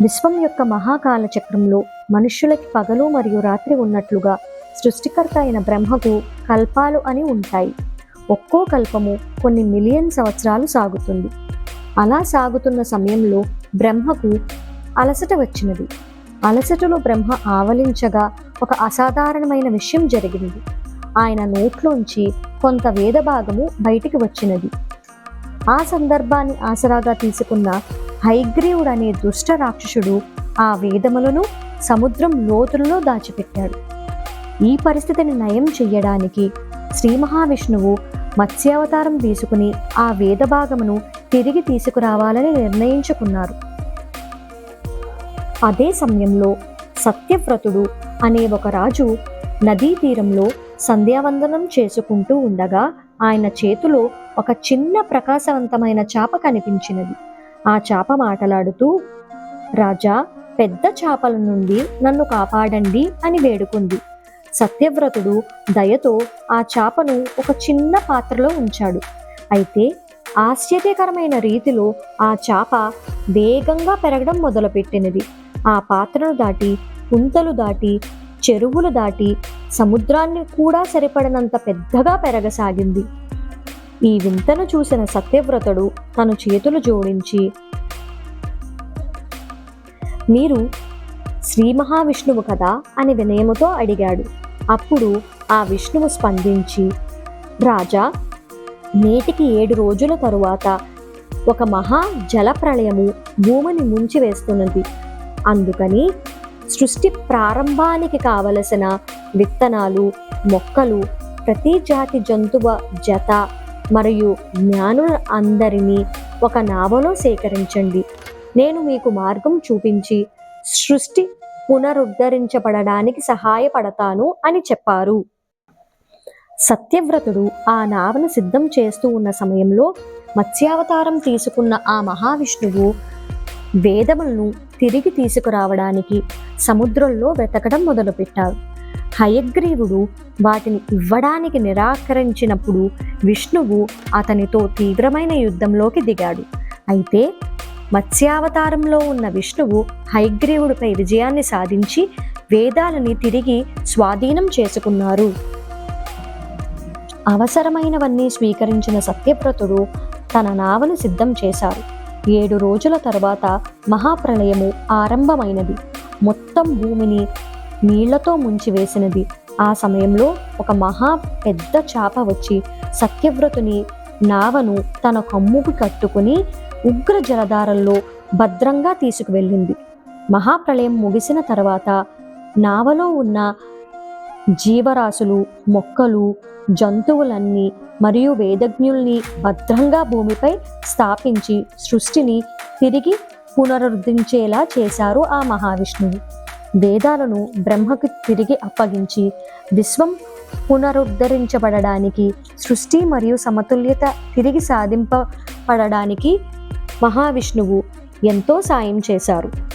విశ్వం యొక్క మహాకాల చక్రంలో మనుష్యులకి పగలు మరియు రాత్రి ఉన్నట్లుగా సృష్టికర్త అయిన బ్రహ్మకు కల్పాలు అని ఉంటాయి. ఒక్కో కల్పము కొన్ని మిలియన్ సంవత్సరాలు సాగుతుంది. అలా సాగుతున్న సమయంలో బ్రహ్మకు అలసట వచ్చినది. అలసటలో బ్రహ్మ ఆవలించగా ఒక అసాధారణమైన విషయం జరిగింది. ఆయన నోట్లోంచి కొంత వేద భాగము బయటికి వచ్చినది. ఆ సందర్భాన్ని ఆసరాగా తీసుకున్న హైగ్రీవుడు అనే దుష్ట రాక్షసుడు ఆ వేదములను సముద్రం లోతులలో దాచిపెట్టాడు. ఈ పరిస్థితిని నయం చెయ్యడానికి శ్రీ మహావిష్ణువు మత్స్యావతారం తీసుకుని ఆ వేద భాగమును తిరిగి తీసుకురావాలని నిర్ణయించుకున్నారు. అదే సమయంలో సత్యవ్రతుడు అనే ఒక రాజు నదీ తీరంలో సంధ్యావందనం చేసుకుంటూ ఉండగా ఆయన చేతిలో ఒక చిన్న ప్రకాశవంతమైన చాప కనిపించినది. ఆ చేప మాటలాడుతూ రాజా పెద్ద చేపల నుండి నన్ను కాపాడండి అని వేడుకుంది. సత్యవ్రతుడు దయతో ఆ చేపను ఒక చిన్న పాత్రలో ఉంచాడు. అయితే ఆశ్చర్యకరమైన రీతిలో ఆ చాప వేగంగా పెరగడం మొదలుపెట్టినది. ఆ పాత్రను దాటి కుంతలు దాటి చెరువులు దాటి సముద్రాన్ని కూడా సరిపడనంత పెద్దగా పెరగసాగింది. ఈ వింతను చూసిన సత్యవ్రతుడు తన చేతులు జోడించి మీరు శ్రీ మహావిష్ణువు కదా? అని వినయముతో అడిగాడు. అప్పుడు ఆ విష్ణువు స్పందించి రాజా నేటికి ఏడు రోజుల తరువాత ఒక మహా జల ప్రళయము భూమిని ముంచివేస్తున్నది అందుకని సృష్టి ప్రారంభానికి కావలసిన విత్తనాలు మొక్కలు ప్రతి జాతి జంతువ జత మరియు జ్ఞానుల అందరినీ ఒక నావలో సేకరించండి. నేను మీకు మార్గం చూపించి సృష్టి పునరుద్ధరించబడడానికి సహాయపడతాను అని చెప్పారు. సత్యవ్రతుడు ఆ నావను సిద్ధం చేస్తూ ఉన్న సమయంలో మత్స్యావతారం తీసుకున్న ఆ మహావిష్ణువు వేదములను తిరిగి తీసుకురావడానికి సముద్రంలో వెతకడం మొదలుపెట్టారు హయగ్రీవుడు వాటిని ఇవ్వడానికి నిరాకరించినప్పుడు విష్ణువు అతనితో తీవ్రమైన యుద్ధంలోకి దిగాడు. అయితే మత్స్యావతారంలో ఉన్న విష్ణువు హైగ్రీవుడిపై విజయాన్ని సాధించి వేదాలని తిరిగి స్వాధీనం చేసుకున్నారు. అవసరమైనవన్నీ స్వీకరించిన సత్యవ్రతుడు తన నావను సిద్ధం చేశారు. ఏడు రోజుల తర్వాత మహాప్రళయము ఆరంభమైనది. మొత్తం భూమిని నీళ్ళతో ముంచివేసినది ఆ సమయంలో ఒక మహా పెద్ద చాప వచ్చి సత్యవ్రతుని నావను తన కమ్ముకి కట్టుకుని ఉగ్ర జలధారల్లో భద్రంగా తీసుకువెళ్ళింది. మహాప్రళయం ముగిసిన తర్వాత నావలో ఉన్న జీవరాశులు మొక్కలు జంతువులన్నీ మరియు వేదజ్ఞుల్ని భద్రంగా భూమిపై స్థాపించి సృష్టిని తిరిగి పునరుద్ధరించేలా చేశారు ఆ మహావిష్ణువు. వేదాలను బ్రహ్మకు తిరిగి అప్పగించి విశ్వం పునరుద్ధరించబడడానికి సృష్టి మరియు సమతుల్యత తిరిగి సాధింపబడడానికి మహావిష్ణువు ఎంతో సాయం చేశారు.